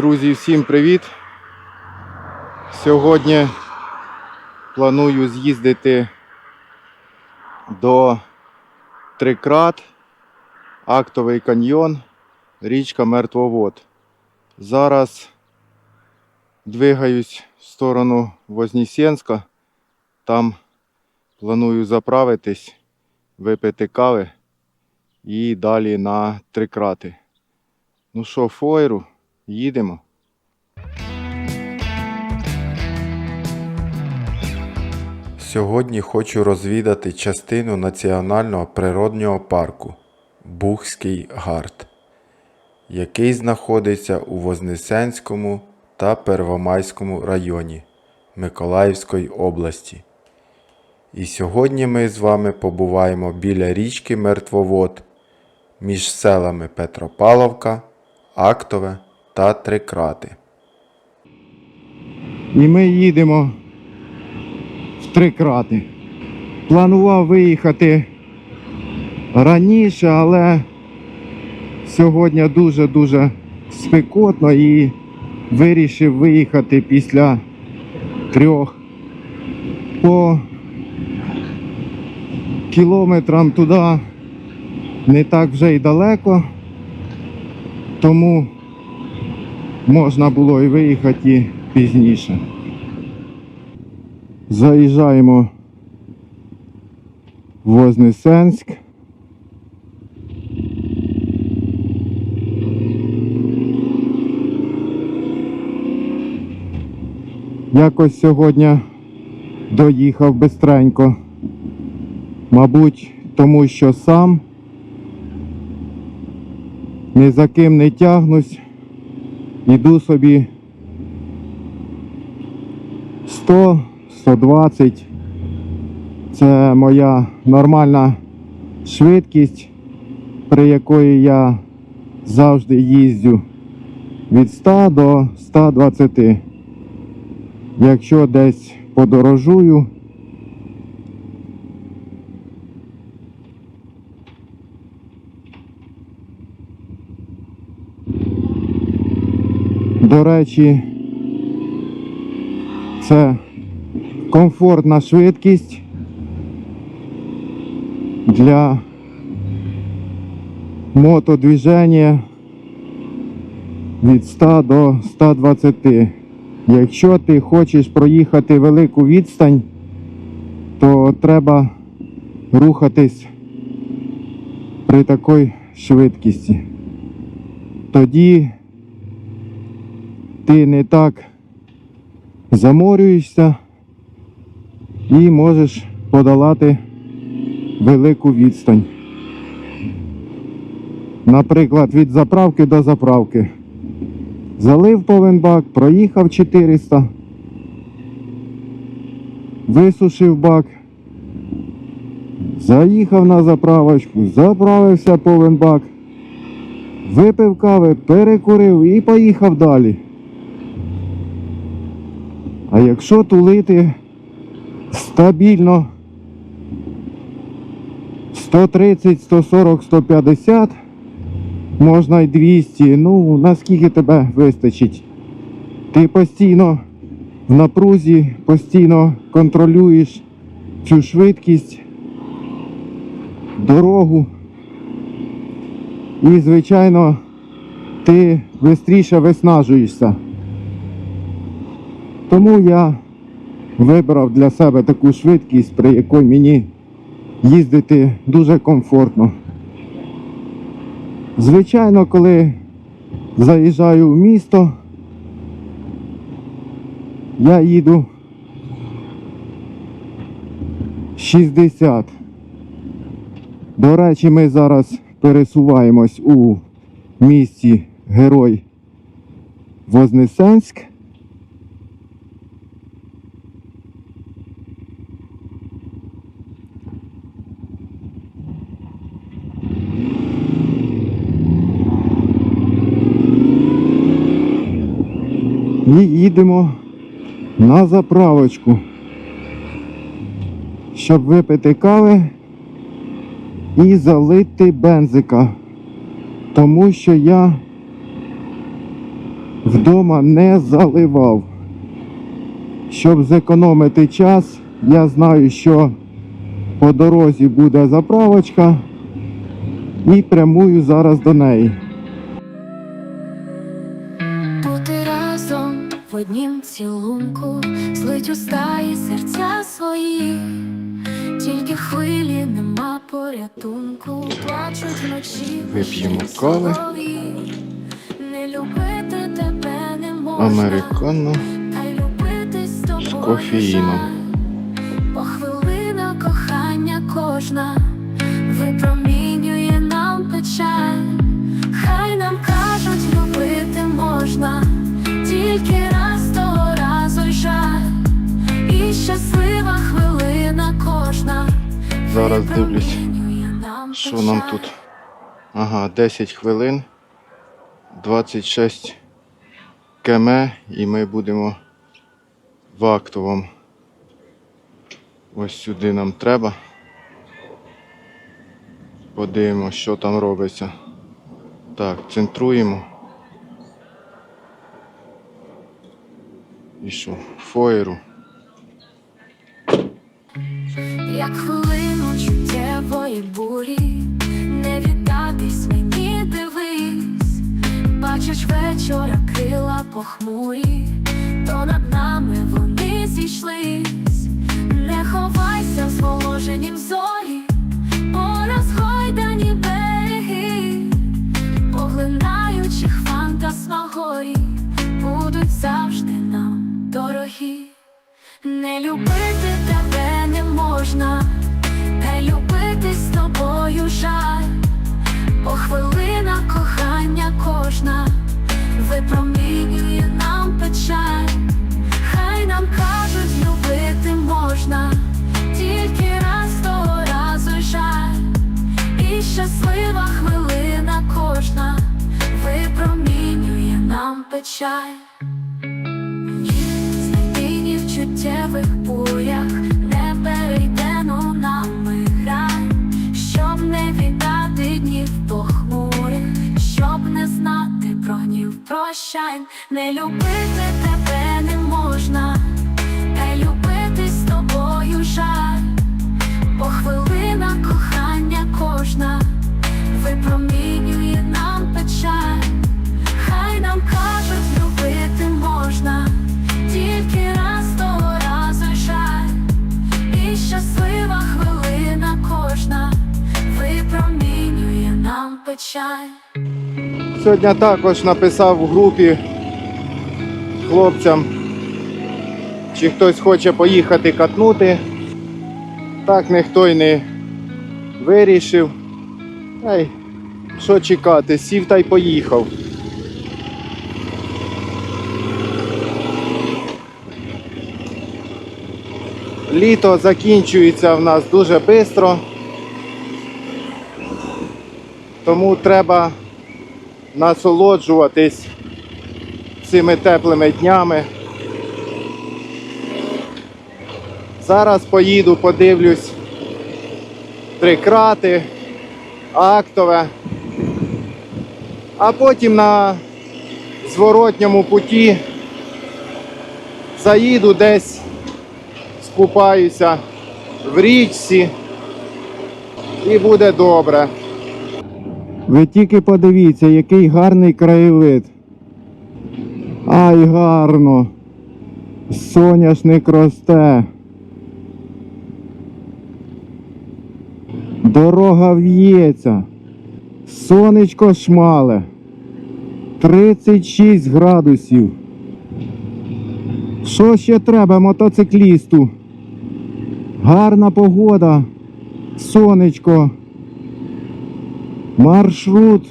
Друзі, всім привіт! Сьогодні планую з'їздити до Трикрат, Актовий каньйон, річка Мертвовод. Зараз двигаюсь в сторону Вознесенська. Там планую заправитись, випити кави і далі на Трикрати. Ну що, фойру, їдемо. Сьогодні хочу розвідати частину національного природнього парку Бухський Гард, який знаходиться у Вознесенському та Первомайському районі Миколаївської області. І сьогодні ми з вами побуваємо біля річки Мертвовод між селами Петропавловка, Актове та Трикрати. І ми їдемо в три крати. Планував виїхати раніше, але сьогодні дуже-дуже спекотно і вирішив виїхати після трьох по кілометрам туди не так вже й далеко, тому можна було і виїхати пізніше. Заїжджаємо в Вознесенськ. Якось сьогодні доїхав бистренько. Мабуть, тому що сам ні за ким не тягнусь. Іду собі 100, 120. Це моя нормальна швидкість, при якої я завжди їздю від 100 до 120. Якщо десь подорожую, до речі, це комфортна швидкість для мотодвіження від 100 до 120. Якщо ти хочеш проїхати велику відстань, то треба рухатись при такій швидкості. Тоді ти не так заморюєшся і можеш подолати велику відстань. Наприклад, від заправки до заправки. Залив повен бак, проїхав 400, висушив бак, заїхав на заправочку, заправився повен бак, випив кави, перекурив і поїхав далі. А якщо тулити стабільно 130, 140, 150, можна й 200, ну наскільки тебе вистачить. Ти постійно в напрузі, постійно контролюєш цю швидкість, дорогу. І, звичайно, ти швидше виснажуєшся. Тому я вибрав для себе таку швидкість, при якій мені їздити дуже комфортно. Звичайно, коли заїжджаю в місто, я їду 60. До речі, ми зараз пересуваємось у місті Герой Вознесенськ. І їдемо на заправочку, щоб випити кави і залити бензика. Тому що я вдома не заливав. Щоб зекономити час, я знаю, що по дорозі буде заправочка і прямую зараз до неї. Вип'ємо кави. Американо. з кофеїном. Бо хвилина кохання кожна випромінює нам печаль. Хай нам кажуть, любити можна, тільки раз того разу й жаль. І щаслива хвилина кожна. Зараз дивлюсь, Що нам тут? Ага, 10 хвилин, 26 км і ми будемо в актовому. Ось сюди нам треба. Подивимося, що там робиться. Так, центруємо. І що? Фоєру. Як хвилину вечора крила похмурі, то над нами вони зійшлись, не ховайся в зволоженім зорі, по розгойдані береги, поглинаючи фантасмагорі, будуть завжди нам дорогі. Не любити тебе не можна, й любити з тобою жаль, бо хвилина кохання кожна випромінює нам печаль. Хай нам кажуть, любити можна, тільки раз того разу жаль, і щаслива хвилина кожна випромінює нам печаль. Знайдені в чуттєвих прощань, не любити тебе не можна, та любити з тобою жаль, бо хвилина кохання кожна. Випромінює нам печаль. Хай нам кажуть, любити можна, тільки раз того разу жаль, і щаслива хвилина кожна. Випромінює нам печаль. Сьогодні також написав в групі хлопцям, чи хтось хоче поїхати катнути. Так ніхто й не вирішив. Ей, що чекати, сів та й поїхав. Літо закінчується в нас дуже швидко. Тому треба насолоджуватись цими теплими днями. Зараз поїду, подивлюсь три крати, актове, а потім на зворотньому путі заїду десь, скупаюся в річці і буде добре. Ви тільки подивіться, який гарний краєвид. Ай, гарно. Соняшник росте. Дорога в'ється. Сонечко шмале. 36 градусів. Що ще треба мотоциклісту? Гарна погода. Сонечко. Маршрут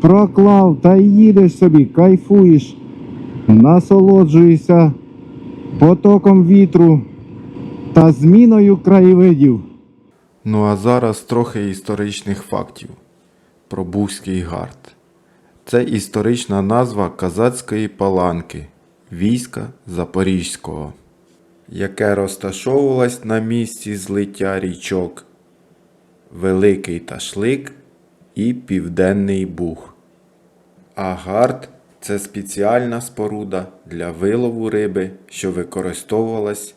проклав та їдеш собі, кайфуєш, насолоджуєшся потоком вітру та зміною краєвидів. Ну а зараз трохи історичних фактів про Бузький гард. Це історична назва казацької паланки війська Запорізького, яке розташовувалось на місці злиття річок Великий Ташлик і Південний Буг. А гард Це спеціальна споруда для вилову риби, що використовувалась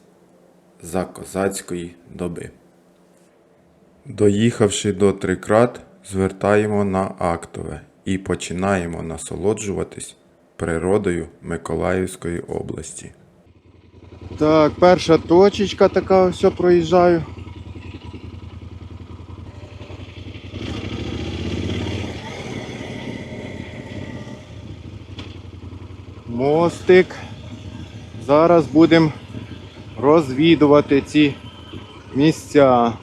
за козацької доби. Доїхавши до Трикрат, звертаємо на актове і починаємо насолоджуватись природою Миколаївської області. Так, перша точечка така, все проїжджаю. Мостик. Зараз будемо розвідувати ці місця.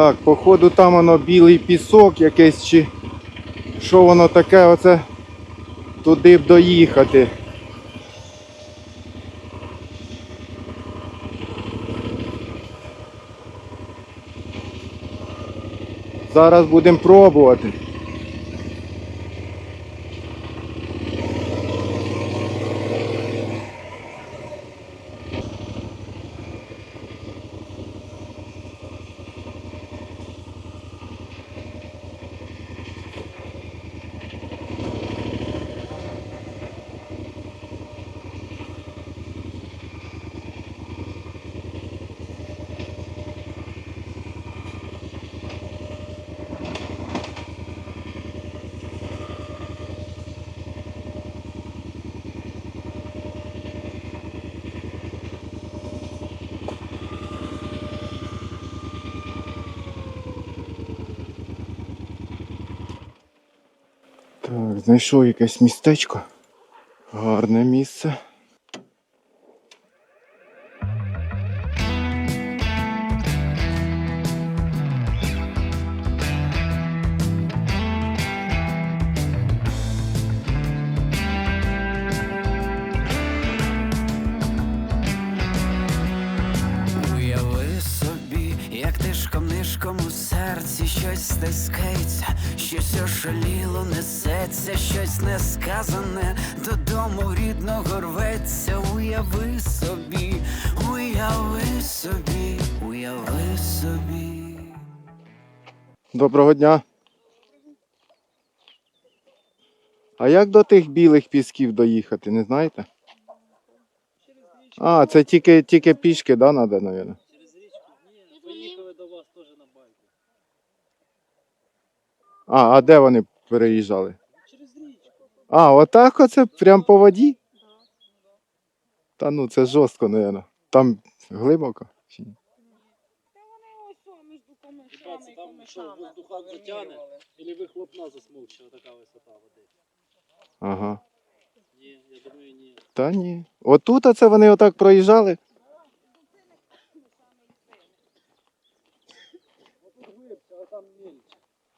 Так, походу там воно білий пісок якийсь чи що воно таке, оце туди б доїхати. Зараз будемо пробувати. Знайшов якесь містечко. Гарне місце. Як тишком нишком у серці щось стискається, щось ошаліло Доброго дня. А як до тих білих пісків доїхати, не знаєте? А, це тільки, тільки пішки, да, треба, мабуть? Через річку? Ні, поїхали до вас теж на байку. А, а де вони переїжджали? Через річку. А, отак оце прям по воді? Та ну це жорстко, мабуть. Там глибоко? Чи ні? Бачите, там що, воздуха затягне, або вихлопна засмовчена така висота води. Ага. Ні, я думаю, ні. Та ні. Отут оце вони отак проїжджали. А.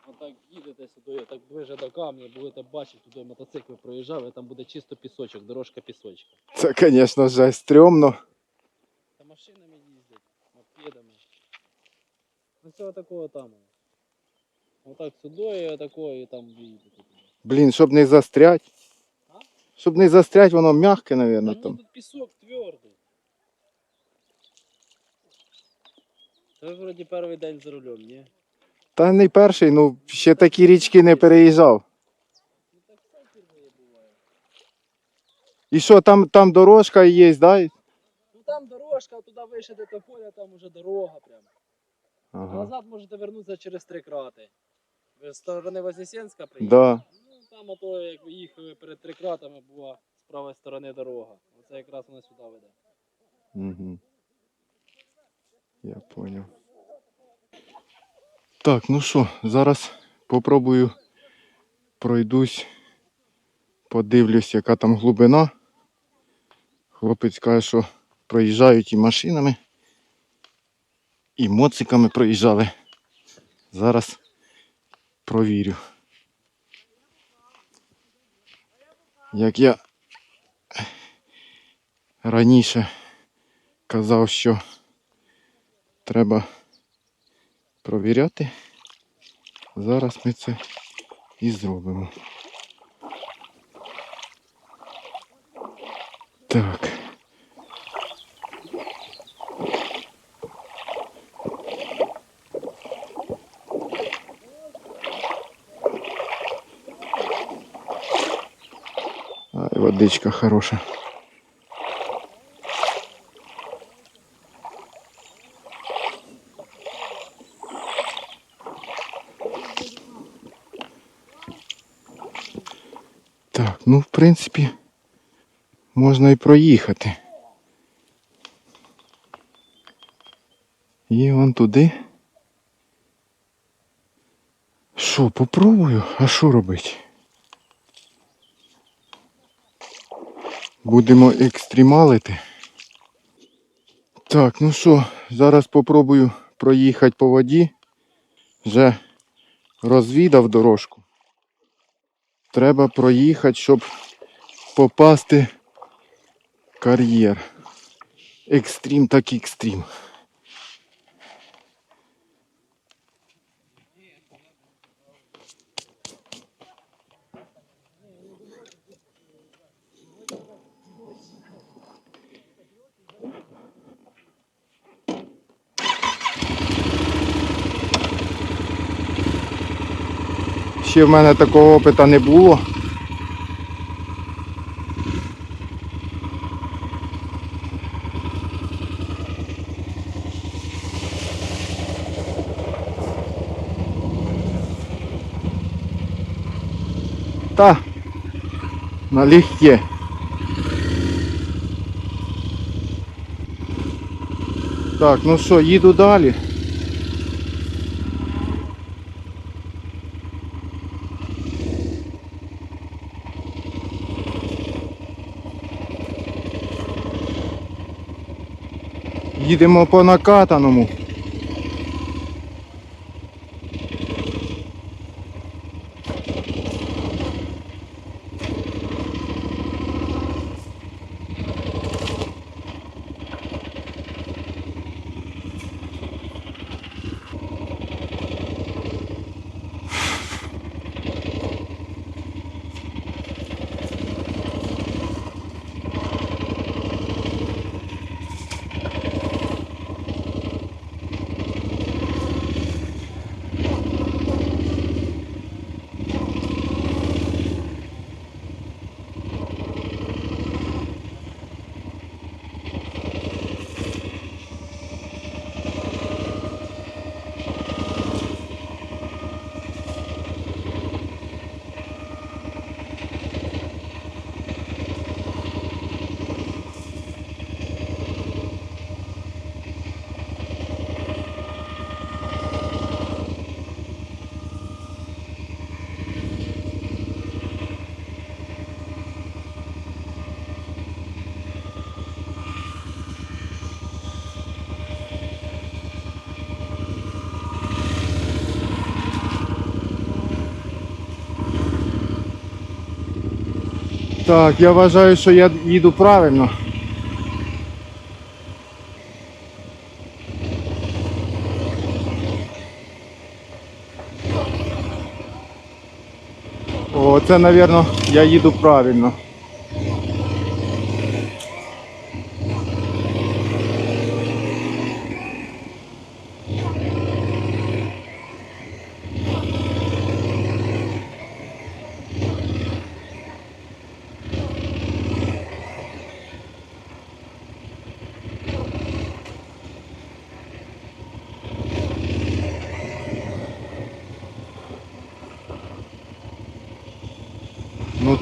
Отак їдете сюди, так ближе до камня, будете бачити, туди мотоцикли проїжджали, там буде чисто пісочок, дорожка пісочка. Це, звісно, вже стрьомно. Та машинами їздять, мопедами. Ну всього такого там. Отак сюди, і отако, і там їдете. Блін, щоб не застрять. А? Щоб не застрять, воно м'яке, Та мабуть, ну там. тут пісок твердий. Це ви вроді перший день за рулем, ні? Та не перший, ну ще такі річки не переїжджав. Ну так всякі буває. І що, там, там дорожка є, да? Ну там дорожка, туди вище до поля, там уже дорога прям. А Ага. назад можете вернутися через три крати. Ви з сторони Вознесенська приїхали? Да. Ну там ото, як ви їхали перед три кратами, була з правої сторони дорога. Оце якраз вона сюди веде. Угу. Я понял. Так, ну що, зараз попробую пройдусь, подивлюсь, яка там глибина. Хлопець каже, що проїжджають і машинами, і моциками проїжджали. Зараз провірю. Як я раніше казав, що треба провіряти. Зараз ми це і зробимо. Так. водичка хороша. Так, ну в принципі, можна і проїхати. І вон туди. Що, попробую? А що робити? Будемо екстремалити. Так, ну що, зараз попробую проїхати по воді. Вже розвідав дорожку. Треба проїхати, щоб попасти в кар'єр. Екстрім так екстрім. Ще в мене такого опита не було. Та налегке. Так, ну що, їду далі. Їдемо по накатаному. Так, я вважаю, що я їду правильно. О, це, мабуть, я їду правильно.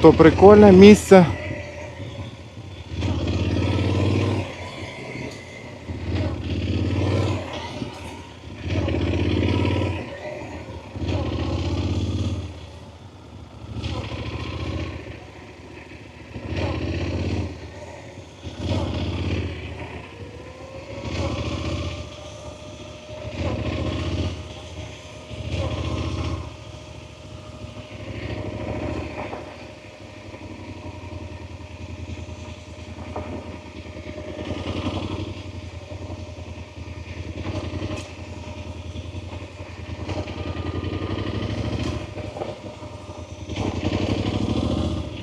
То прикольне місце.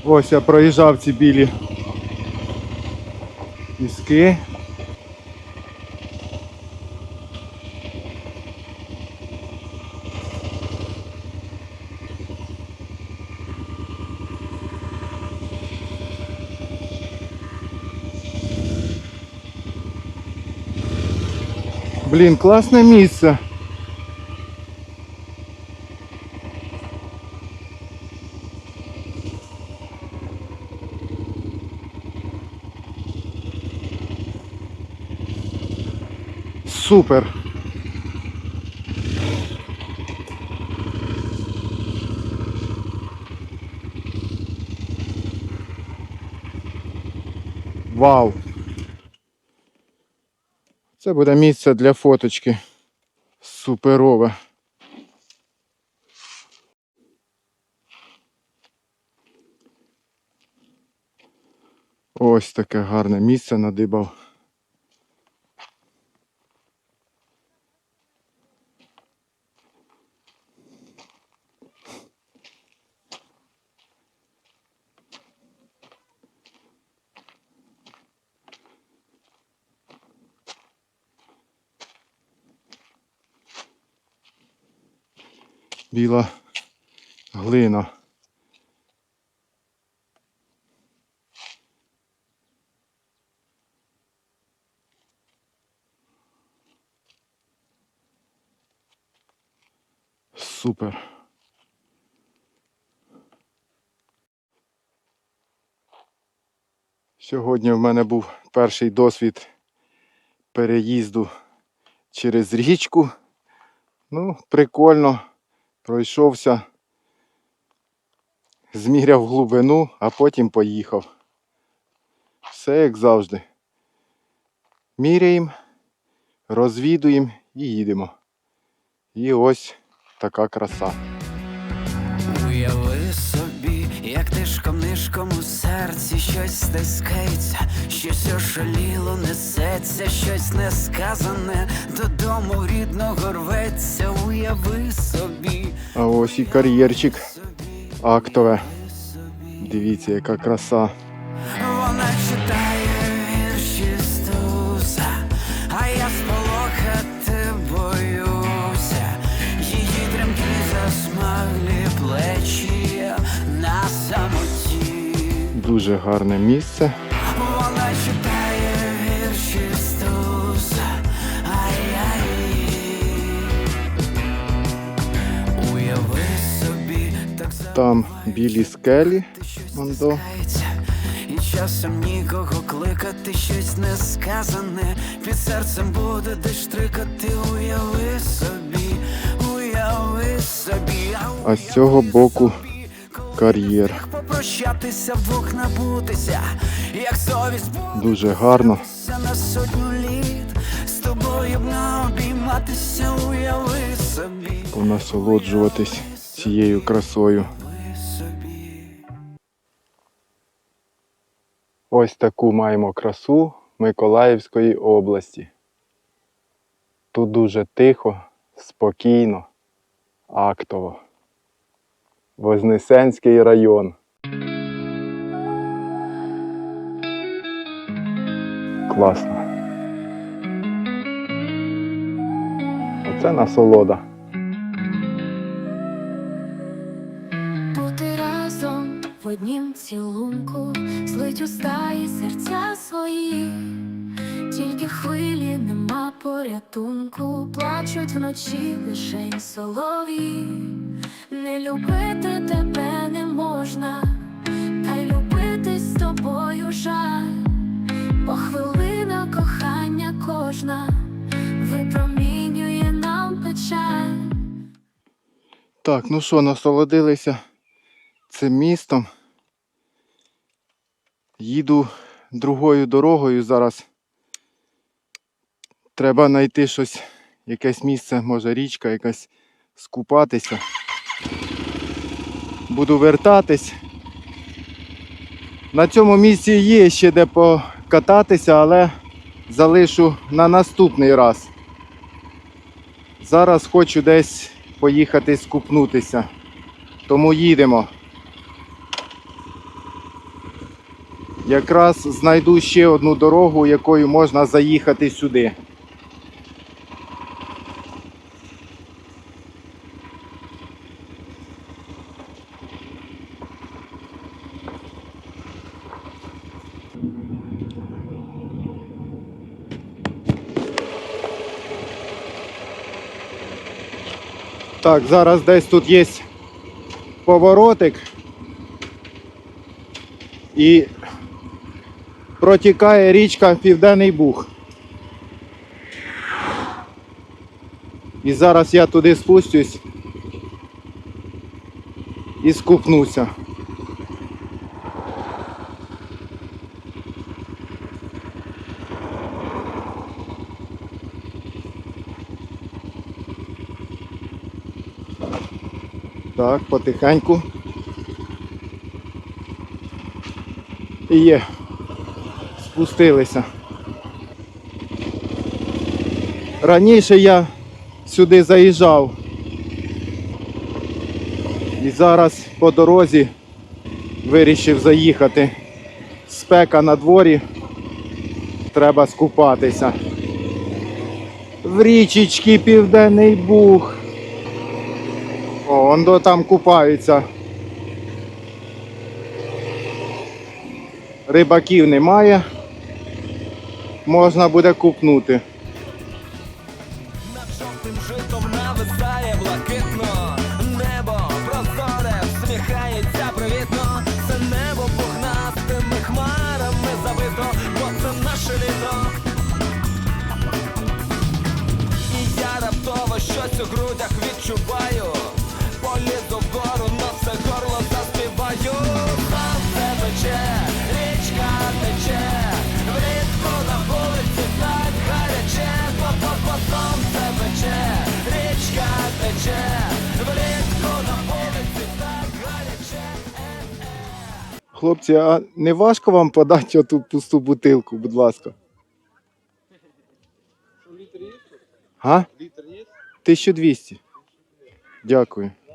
Ось я проїжджав ці білі піски. Блін, класне місце. Супер. Вау. Це буде місце для фоточки. Суперове. Ось таке гарне місце надибав. Біла глина. Супер. Сьогодні в мене був перший досвід переїзду через річку. Ну, прикольно. Пройшовся, зміряв глибину, а потім поїхав. Все як завжди. Міряємо, розвідуємо і їдемо. І ось така краса. Уяви собі, як тишком нишком у серці щось стискається, щось ошаліло несеться, щось несказане, додому рідного рветься, уяви собі, А ось і кар'єрчик актове. Дивіться, яка краса. Дуже гарне місце. Там білі скелі. Вон до. запускається І часом нікого кликати, щось несказане Під серцем буде десь штрикати, уяви собі, уяви собі, А з цього боку кар'єр. Як попрощатися, вдвох набутися, як совість Дуже гарно. На сотню літ з тобою б обійматися, уяви собі, Понасолоджуватись цією красою. Ось таку маємо красу Миколаївської області. Тут дуже тихо, спокійно, актово. Вознесенський район. Класно. Оце насолода. Бути разом в однім цілунку, злить уста і серця свої, тільки хвилі нема порятунку, плачуть вночі лишень солові, не любити тебе не можна, тобою жаль, бо хвилина кохання кожна випромінює нам печаль. Так, ну що, насолодилися цим містом. Їду другою дорогою зараз. Треба знайти щось, якесь місце, може річка якась скупатися. Буду вертатись. На цьому місці є ще де покататися, але залишу на наступний раз. Зараз хочу десь поїхати скупнутися. Тому їдемо. Якраз знайду ще одну дорогу, якою можна заїхати сюди. Так, зараз десь тут є поворотик. І протікає річка Південний Буг. І зараз я туди спустюсь і скупнуся. Так, потихеньку. І є. Спустилися. Раніше я сюди заїжджав. І зараз по дорозі вирішив заїхати. Спека на дворі. Треба скупатися. В річечки Південний Буг. Он там купаються. Рибаків немає. Можна буде купнути. Над жовтим житом нависає блакитно Небо прозоре, всміхається привітно Це небо пухнастими хмарами забито, бо це наше літо І я раптово щось у грудях відчуваю Хлопці, а не важко вам подати оту пусту бутилку, будь ласка? Літр є? А? Літр є? 1200. Дякую. Ну.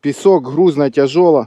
Пісок, грузна, тяжола.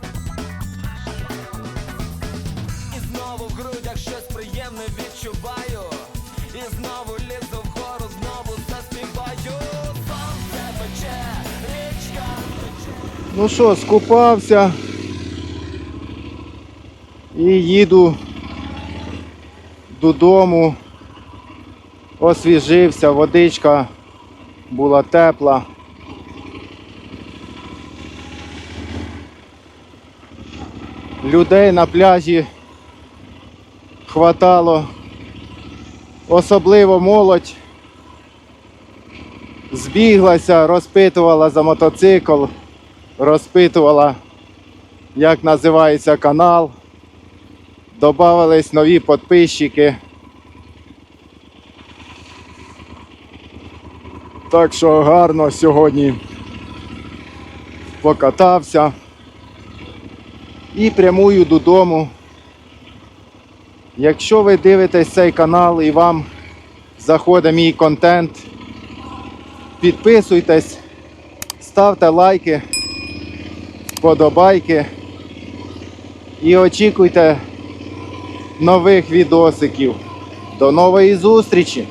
знову в грудях щось приємне відчуваю. І знову лізу вгору, знову заспіваю. Сонце пече, річка. Ну що, скупався. І їду додому. Освіжився, водичка була тепла. Людей на пляжі хватало. Особливо молодь збіглася, розпитувала за мотоцикл, розпитувала, як називається канал. Добавились нові підписчики. Так що гарно сьогодні покатався і прямую додому. Якщо ви дивитесь цей канал і вам заходить мій контент, підписуйтесь, ставте лайки, вподобайки і очікуйте нових відосиків. До нової зустрічі!